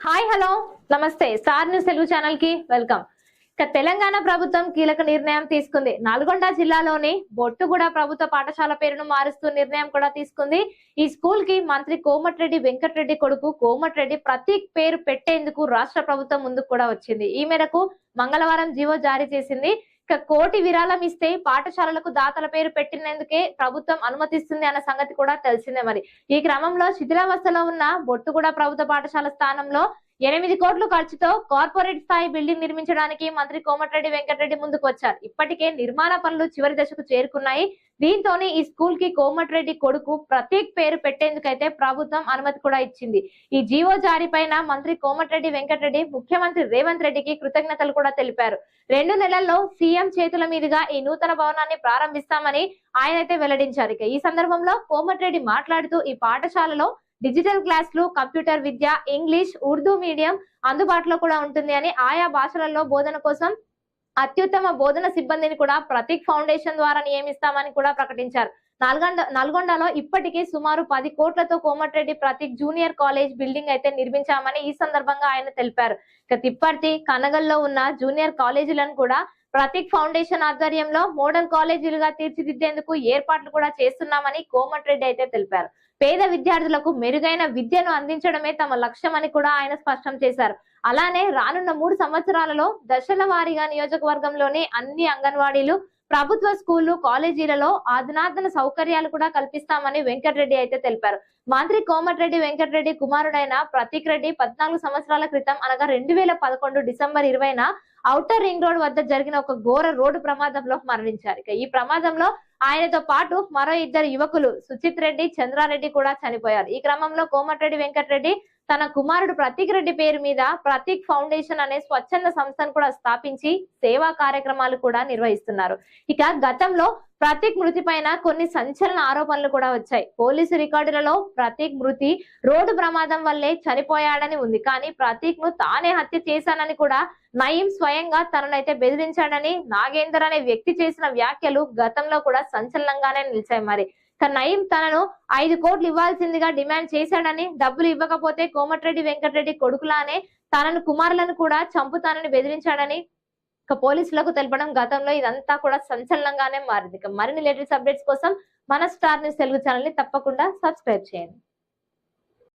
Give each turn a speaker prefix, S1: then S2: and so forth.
S1: Hi hello. నమస్తే. Star news Telugu ఛానల్కి welcome. ఇక తెలంగాణ ప్రభుత్వం కీలక నిర్ణయం తీసుకుంది. నల్గొండ జిల్లాలోని బొట్టుగూడ ప్రభుత్వ పాఠశాల పేరును మారుస్తూ నిర్ణయం కూడా తీసుకుంది. ఈ స్కూల్కి మంత్రి కోమటిరెడ్డి వెంకటరెడ్డి కొడుకు కోమటిరెడ్డి ప్రతీక్ పేరు పెట్టేందుకు రాష్ట్ర ప్రభుత్వం ముందుకు కూడా వచ్చింది. ఈ మేరకు మంగళవారం జీవో జారీ చేసింది. కోటి విరాళం ఇస్తే పాఠశాలలకు దాతల పేరు పెట్టినందుకే ప్రభుత్వం అనుమతిస్తుంది అన్న సంగతి కూడా తెలిసిందే మరి. ఈ క్రమంలో శిథిలావస్థలో ఉన్న బొట్టుగూడ ప్రభుత్వ పాఠశాల స్థానంలో ఎనిమిది కోట్ల ఖర్చుతో కార్పొరేట్ స్థాయి బిల్డింగ్ నిర్మించడానికి మంత్రి కోమటిరెడ్డి వెంకటరెడ్డి ముందుకు వచ్చారు. ఇప్పటికే నిర్మాణ పనులు చివరి దశకు చేరుకున్నాయి. దీంతోనే ఈ స్కూల్కి కోమటిరెడ్డి కొడుకు ప్రత్యేక్ పేరు పెట్టేందుకైతే ప్రభుత్వం అనుమతి కూడా ఇచ్చింది. ఈ జీవో జారీ పైన మంత్రి కోమటిరెడ్డి వెంకటరెడ్డి ముఖ్యమంత్రి రేవంత్ రెడ్డికి కృతజ్ఞతలు కూడా తెలిపారు. రెండు నెలల్లో సీఎం చేతుల మీదుగా ఈ నూతన భవనాన్ని ప్రారంభిస్తామని ఆయన అయితే వెల్లడించారు. ఇక ఈ సందర్భంలో కోమటిరెడ్డి మాట్లాడుతూ ఈ పాఠశాలలో డిజిటల్ క్లాసులు కంప్యూటర్ విద్య ఇంగ్లీష్ ఉర్దూ మీడియం అందుబాటులో కూడా ఉంటుంది అని ఆయా భాషలలో బోధన కోసం అత్యుత్తమ బోధన సిబ్బందిని కూడా ప్రతీక్ ఫౌండేషన్ ద్వారా నియమిస్తామని కూడా ప్రకటించారు. నల్గొండ నల్గొండలో ఇప్పటికే సుమారు పది కోట్లతో Komatireddy Prateek junior college building అయితే నిర్మించామని ఈ సందర్భంగా ఆయన తెలిపారు. ఇక తిప్పర్తి కనగల్లో ఉన్న జూనియర్ కాలేజీలను కూడా ప్రతీక్ ఫౌండేషన్ ఆధ్వర్యంలో మోడల్ కాలేజీలుగా తీర్చిదిద్దేందుకు ఏర్పాట్లు కూడా చేస్తున్నామని కోమట్ రెడ్డి అయితే తెలిపారు. పేద విద్యార్థులకు మెరుగైన విద్యను అందించడమే తమ లక్ష్యమని కూడా ఆయన స్పష్టం చేశారు. అలానే రానున్న మూడు సంవత్సరాలలో దశల వారీగా నియోజకవర్గంలోని అన్ని అంగన్వాడీలు ప్రభుత్వ స్కూళ్ళు కాలేజీలలో అధునాతన సౌకర్యాలు కూడా కల్పిస్తామని వెంకటరెడ్డి అయితే తెలిపారు. మంత్రి కోమటిరెడ్డి వెంకటరెడ్డి కుమారుడైన ప్రతీక్ రెడ్డి పద్నాలుగు సంవత్సరాల క్రితం అనగా రెండు వేల పదకొండు డిసెంబర్ ఇరవైన ఔటర్ రింగ్ రోడ్ వద్ద జరిగిన ఒక ఘోర రోడ్డు ప్రమాదంలో మరణించారు. ఇక ఈ ప్రమాదంలో ఆయనతో పాటు మరో ఇద్దరు యువకులు సుచిత్ రెడ్డి చంద్రారెడ్డి కూడా చనిపోయారు. ఈ క్రమంలో కోమటిరెడ్డి వెంకటరెడ్డి తన కుమారుడు ప్రతీక్ రెడ్డి పేరు మీద ప్రతీక్ ఫౌండేషన్ అనే స్వచ్ఛంద సంస్థను కూడా స్థాపించి సేవా కార్యక్రమాలు కూడా నిర్వహిస్తున్నారు. ఇక గతంలో ప్రతీక్ మృతి పైన కొన్ని సంచలన ఆరోపణలు కూడా వచ్చాయి. పోలీసు రికార్డులలో ప్రతీక్ మృతి రోడ్డు ప్రమాదం వల్లే చనిపోయాడని ఉంది. కానీ ప్రతీక్ను తానే హత్య చేశానని కూడా నయీం స్వయంగా తననైతే బెదిరించాడని నాగేందర్ అనే వ్యక్తి చేసిన వ్యాఖ్యలు గతంలో కూడా సంచలనంగానే నిలిచాయి మరి. నయీం తనను ఐదు కోట్లు ఇవ్వాల్సిందిగా డిమాండ్ చేశాడని డబ్బులు ఇవ్వకపోతే కోమటిరెడ్డి వెంకటరెడ్డి కొడుకులానే తనను కుమారులను కూడా చంపుతానని బెదిరించాడని ఇక పోలీసులకు తెలపడం గతంలో ఇదంతా కూడా సంచలనంగానే మారింది. ఇక మరిన్ని లేటెస్ట్ అప్డేట్స్ కోసం మన స్టార్ న్యూస్ తెలుగు ఛానల్ని తప్పకుండా సబ్స్క్రైబ్ చేయండి.